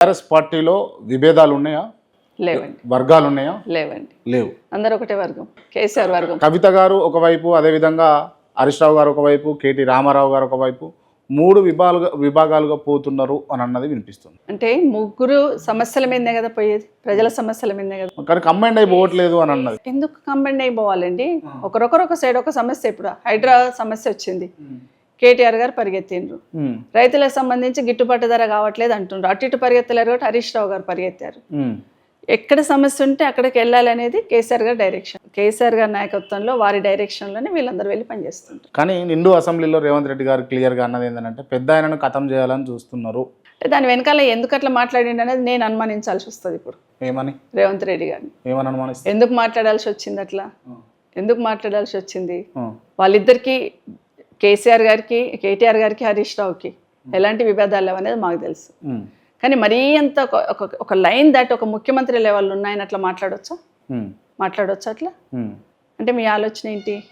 TRS పార్టీలో విభేదాలు ఉన్నాయా లేవండి. వర్గాలు ఉన్నాయా లేవండి. లేవు. అందరూ ఒకటే వర్గం. కేసీఆర్ వర్గం. కవిత గారు ఒకవైపు అదేవిధంగా హరీష్ రావు గారు ఒకవైపు కేటీ రామారావు గారు ఒకవైపు మూడు విభాగాలుగా విభాగాలుగా పోతున్నారు అని అన్నది వినిపిస్తుంది. అంటే ముగ్గురు సమస్యల మీదనే కదా పోయేది? ప్రజల సమస్యల మీదనే కదా కానీ కంబైండ్ అయిపోవట్లేదు అని అన్నది. ఎందుకు కంబైండ్ అయిపోవాలండి? ఒకరొకరు ఒక సైడ్ ఒక సమస్య ఇప్పుడు హైడ్రా సమస్య వచ్చింది. కేటీఆర్ గారు పరిగెత్తిండ్రు. రైతులకు సంబంధించి గిట్టుబాటు ధర కావట్లేదు అంటుండ్రు. అటు ఇటు పరిగెత్తలేరు కాబట్టి హరీష్ రావు గారు పరిగెత్తారు. ఎక్కడ సమస్య ఉంటే అక్కడికి వెళ్ళాలి అనేది కేసీఆర్ గారి డైరెక్షన్ కేసీఆర్ గారి నాయకత్వంలో వారి డైరెక్షన్లోనే వీళ్ళందరూ వెళ్ళి పనిచేస్తుంటారు. కానీ నిండు అసెంబ్లీలో రేవంత్ రెడ్డి గారు క్లియర్గా అన్నది ఏంటంటే పెద్ద ఆయనను ఖతం చేయాలని చూస్తున్నారు. అంటే దాని వెనకాల ఎందుకు అట్లా మాట్లాడిండు అనేది నేను అనుమానించాల్సి వస్తుంది ఇప్పుడు. ఏమని? రేవంత్ రెడ్డి గారిని. ఏమని అనుమానిస్తారు ఎందుకు మాట్లాడాల్సి వచ్చింది అట్లా? ఎందుకు మాట్లాడాల్సి వచ్చింది? వాళ్ళిద్దరికి కేసీఆర్ గారికి కేటీఆర్ గారికి హరీష్ రావుకి ఎలాంటి విభేదాలు లేవు అనేది మాకు తెలుసు. కానీ మరీ అంత ఒక- లైన్ దాటి ఒక ముఖ్యమంత్రి లెవెల్ ఉన్నాయని అట్లా మాట్లాడొచ్చా? మాట్లాడొచ్చా అట్లా? అంటే మీ ఆలోచన ఏంటి?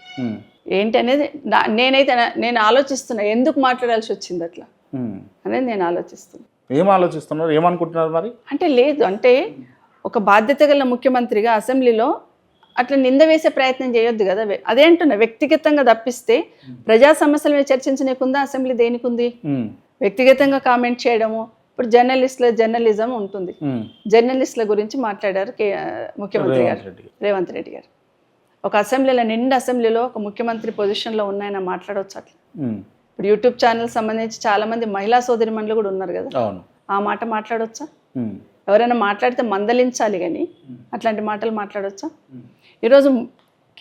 ఏంటి అనేది నేనైతే నేను ఆలోచిస్తున్నా. ఎందుకు మాట్లాడాల్సి వచ్చింది అట్లా. అనేది నేను ఆలోచిస్తున్నా. ఏం ఆలోచిస్తున్నారు? ఏమనుకుంటున్నారు మరి? అంటే లేదు. అంటే ఒక బాధ్యత గల ముఖ్యమంత్రిగా అసెంబ్లీలో అట్లా నింద వేసే ప్రయత్నం చేయొద్దు కదా. వె- అదే అంటున్నా వ్యక్తిగతంగా తప్పిస్తే ప్రజా సమస్యల మీద చర్చించనీకుందా అసెంబ్లీ దేనికి ఉంది ఉమ్, వ్యక్తిగతంగా కామెంట్ చేయడము. ఇప్పుడు జర్నలిస్టుల జర్నలిజం ఉంటుంది. జర్నలిస్టుల గురించి మాట్లాడారు ముఖ్యమంత్రి గారు. రేవంత్ రెడ్డి గారు. ఒక అసెంబ్లీలో నిండు అసెంబ్లీలో ఒక ముఖ్యమంత్రి పొజిషన్లో ఉన్నాయని మాట్లాడవచ్చు అట్లా. ఇప్పుడు యూట్యూబ్ ఛానల్ సంబంధించి చాలా మంది మహిళా సోదరిమణులు కూడా ఉన్నారు కదా. ఆ మాట మాట్లాడవచ్చా ఎవరైనా మాట్లాడితే మందలించాలి కానీ అట్లాంటి మాటలు మాట్లాడవచ్చా ఈరోజు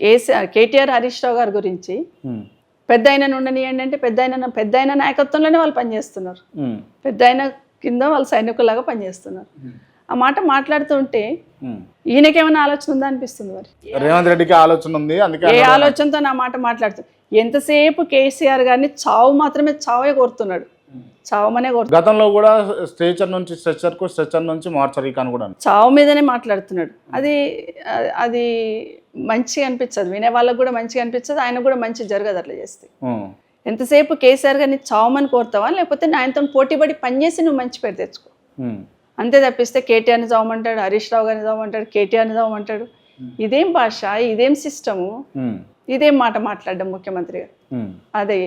కేసీఆర్ కేటీఆర్ హరీష్ రావు గారి గురించి పెద్ద ఆయన ఉండనియండి అంటే పెద్ద ఆయన పెద్ద ఆయన నాయకత్వంలోనే వాళ్ళు పనిచేస్తున్నారు. పెద్ద ఆయన కింద వాళ్ళు సైనికులాగా పనిచేస్తున్నారు. ఆ మాట మాట్లాడుతుంటే. ఈయనకేమైనా ఆలోచన ఉందా అనిపిస్తుంది మరి? రేవంత్ రెడ్డికి ఆలోచన ఉంది అందుకే ఏ. ఆలోచనతో నా మాట మాట్లాడుతూ ఎంతసేపు కేసీఆర్ గారిని చావు మాత్రమే చావే కోరుతున్నాడు. చావమనే గతంలో కూడా స్ట్రెచర్ నుంచి స్ట్రెచర్కు స్ట్రెచర్ నుంచి మార్చరీకి అని కూడా. చావు మీదనే మాట్లాడుతున్నాడు. అది అది మంచిగా అనిపించదు వినే వాళ్ళకు కూడా మంచిగా అనిపించదు ఆయన కూడా మంచి జరగదు అట్లా చేస్తే. ఎంతసేపు కేసీఆర్ గారిని చావమని కోరుతావా? లేకపోతే ఆయనతో పోటీపడి పనిచేసి నువ్వు మంచి పేరు తెచ్చుకో. అంతే తప్పిస్తే కేటీఆర్ని చావమంటాడు హరీష్ రావు గారిని చావమంటాడు కేటీఆర్ని చావమంటాడు. ఇదేం భాష? ఇదేం సిస్టము? ఇదేం మాట మాట్లాడడం ముఖ్యమంత్రి గారు? అదే.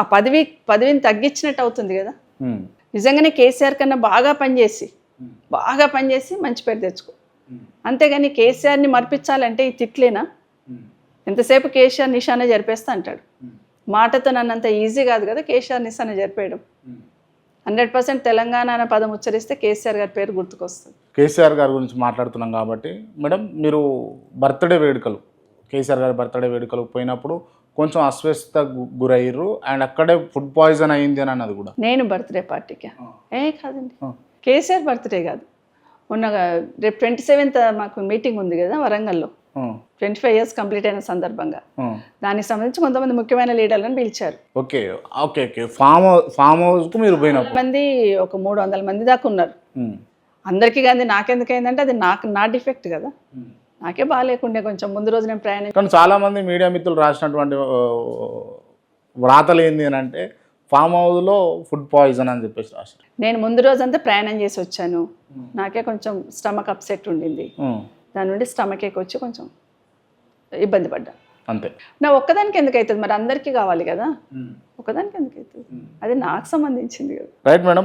ఆ పదవి పదవిని తగ్గించినట్టు అవుతుంది కదా నిజంగానే కేసీఆర్ కన్నా బాగా పనిచేసి బాగా పనిచేసి మంచి పేరు తెచ్చుకో. అంతేగాని కేసీఆర్ని మర్పించాలంటే ఈ తిట్లేనా? ఎంతసేపు కేసీఆర్ నిషానే జరిపేస్తా అంటాడు. మాటతో నన్నంత ఈజీ కాదు కదా కేసీఆర్ నిశాన జరిపేయడం. హండ్రెడ్ పర్సెంట్ తెలంగాణ అనే పదం ఉచ్చరిస్తే కేసీఆర్ గారి పేరు గుర్తుకొస్తుంది. కేసీఆర్ గారి గురించి మాట్లాడుతున్నాం కాబట్టి మేడం మీరు బర్త్డే వేడుకలు కేసీఆర్ గారి బర్త్డే వేడుకలు పోయినప్పుడు కొంచెం అస్వస్థత గురయ్యారు అండ్ అక్కడే ఫుడ్ పాయిజన్ అయింది అని అన్నది కూడా. నేను బర్త్డే పార్టీకి. ఏ కాదండి. కేసీఆర్ బర్త్డే కాదు. మొన్న రేపు ట్వంటీ సెవెంత్ మాకు మీటింగ్ ఉంది కదా వరంగల్లో. ట్వంటీ ఫైవ్ ఇయర్స్ కంప్లీట్ అయిన సందర్భంగా. దానికి సంబంధించి కొంతమంది ముఖ్యమైన లీడర్లను పిలిచారు. Okay okay okay. Farm farm హౌస్కు మీరు పోయినప్పుడు. మంది ఒక మూడు వందల మంది దాకా ఉన్నారు. అందరికీ కానీ నాకెందుకు అయిందంటే అది నాకు నా డిఫెక్ట్ కదా. నాకే బాగాలేకుండే కొంచెం. ముందు రోజు నేను ప్రయాణం కానీ చాలామంది మీడియా మిత్రులు రాసినటువంటి వ్రాతలు ఏంది అని అంటే ఫామ్ హౌస్లో ఫుడ్ పాయిజన్ అని చెప్పేసి రాశారు. నేను ముందు రోజంతా ప్రయాణం చేసి వచ్చాను. నాకే కొంచెం స్టమక్ అప్సెట్ ఉండింది. దాని నుండి స్టమక్ ఎక్కి వచ్చి కొంచెం ఇబ్బంది పడ్డా. అంతే. నా ఒక్కదానికి ఎందుకు అవుతుంది? మరి అందరికీ కావాలి కదా. ఒక్కదానికి ఎందుకు అవుతుంది? అది నాకు సంబంధించింది కదా. Right madam